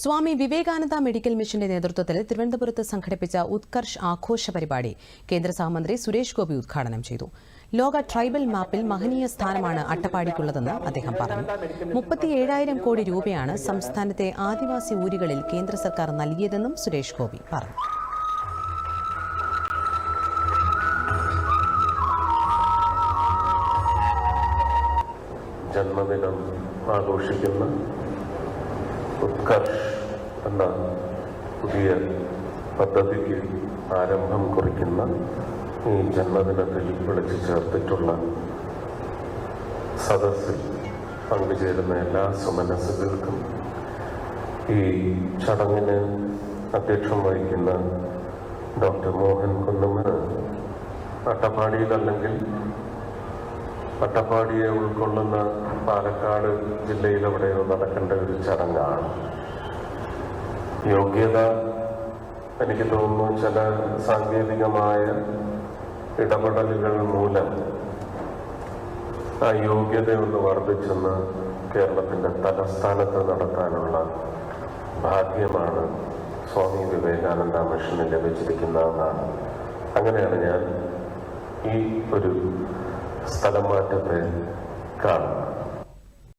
Swami Vivekananda medical മിഷന്റെ നേതൃത്വത്തിൽ തിരുവനന്തപുരത്ത് സംഘടിപ്പിച്ച ഉത്കർഷ് ആഘോഷ പരിപാടി കേന്ദ്ര സഹമന്ത്രി സുരേഷ് ഗോപി ഉദ്ഘാടനം ചെയ്തു. ലോക ട്രൈബൽ മാപ്പിൽ മഹനീയ സ്ഥാനമാണ് അട്ടപ്പാടിക്കുള്ളതെന്ന് അദ്ദേഹം പറഞ്ഞു. മുപ്പത്തിയേഴായിരം കോടി രൂപയാണ് സംസ്ഥാനത്തെ ആദിവാസി ഊരുകളിൽ കേന്ദ്ര സർക്കാർ നൽകിയതെന്നും സുരേഷ് ഗോപി പറഞ്ഞു. ജന്മദിനം ആഘോഷിക്കുന്ന ഉത്കർഷ് എന്ന പുതിയ പദ്ധതിക്ക് ആരംഭം കുറിക്കുന്ന ഈ ജന്മദിനത്തിൽ വിളിച്ചു ചേർത്തിട്ടുള്ള സദസ്സിൽ പങ്കുചേരുന്ന എല്ലാ സുമനസ്സുകൾക്കും ഈ ചടങ്ങിന് അധ്യക്ഷം വഹിക്കുന്ന ഡോക്ടർ മോഹൻ കുന്നമ്മന് അട്ടപ്പാടിയിലല്ലെങ്കിൽ അട്ടപ്പാടിയെ ഉൾക്കൊള്ളുന്ന പാലക്കാട് ജില്ലയിൽ എവിടെയോ നടക്കേണ്ട ഒരു ചടങ്ങാണ്. യോഗ്യത എനിക്ക് തോന്നുന്നു ചില സാങ്കേതികമായ ഇടപെടലുകൾ മൂലം ആ യോഗ്യത ഒന്ന് വർദ്ധിച്ചെന്ന് കേരളത്തിന്റെ തലസ്ഥാനത്ത് നടത്താനുള്ള ഭാഗ്യമാണ് സ്വാമി വിവേകാനന്ദ മിഷന് ലഭിച്ചിരിക്കുന്നതെന്നാണ് അങ്ങനെയാണ് ഞാൻ ഈ ഒരു സ്ഥലം മാറ്റത്തെ കാണുന്നത്